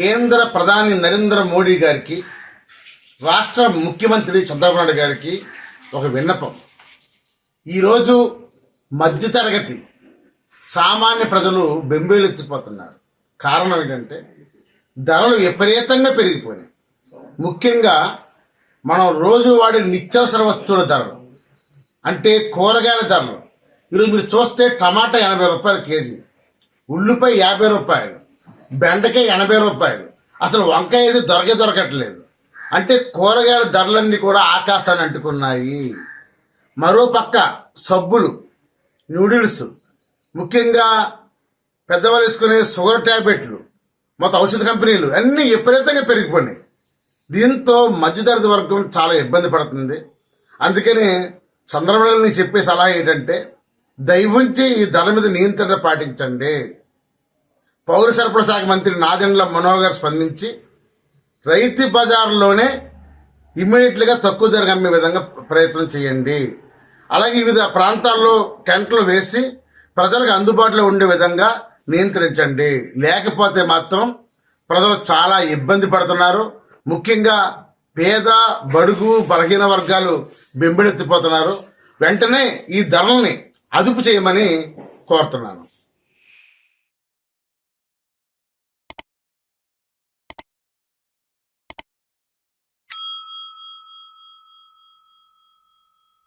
కేంద్ర ప్రధాని నరేంద్ర మోడీ గారికి రాష్ట్ర ముఖ్యమంత్రి చంద్రబాబు నాయుడు గారికి ఒక విన్నపం. ఈరోజు మధ్యతరగతి సామాన్య ప్రజలు బెంబేలెత్తిపోతున్నారు కారణం ఏంటంటే ధరలు విపరీతంగా పెరిగిపోయినాయి. ముఖ్యంగా మనం రోజు వాడే నిత్యావసర వస్తువుల ధరలు అంటే కూరగాయల ధరలు. ఈరోజు మీరు చూస్తే టమాటా ఎనభై రూపాయలు కేజీ ఉల్లిపాయ యాభై రూపాయలు బెండకాయ ఎనభై రూపాయలు. అసలు వంకాయ అయితే దొరకే దొరకట్లేదు. అంటే కూరగాయల ధరలన్నీ కూడా ఆకాశాన్ని అంటుకున్నాయి. మరో పక్క సబ్బులు నూడిల్స్ ముఖ్యంగా పెద్దవాళ్ళు వేసుకునే షుగర్ ట్యాబ్లెట్లు మొత్తం ఔషధ కంపెనీలు అన్నీ విపరీతంగా పెరిగిపోయినాయి. దీంతో మధ్యతరగతి వర్గం చాలా ఇబ్బంది పడుతుంది. అందుకని చంద్రబాబు నేను చెప్పే సలహా ఏంటంటే దయవుంచి ఈ ధర మీద నియంత్రణ పాటించండి. పౌర సరఫరా శాఖ మంత్రి నాదెండ్ల మనోహర్ స్పందించి రైతు బజార్లోనే ఇమ్మీడియట్గా తక్కువ ధరకు అమ్మే విధంగా ప్రయత్నం చేయండి. అలాగే వివిధ ప్రాంతాల్లో టెంట్లు వేసి ప్రజలకు అందుబాటులో ఉండే విధంగా నియంత్రించండి. లేకపోతే మాత్రం ప్రజలు చాలా ఇబ్బంది పడుతున్నారు. ముఖ్యంగా పేద బడుగు బలహీన వర్గాలు బెంబెలెత్తిపోతున్నారు వెంటనే ఈ ధరల్ని అదుపు చేయమని కోరుతున్నాను.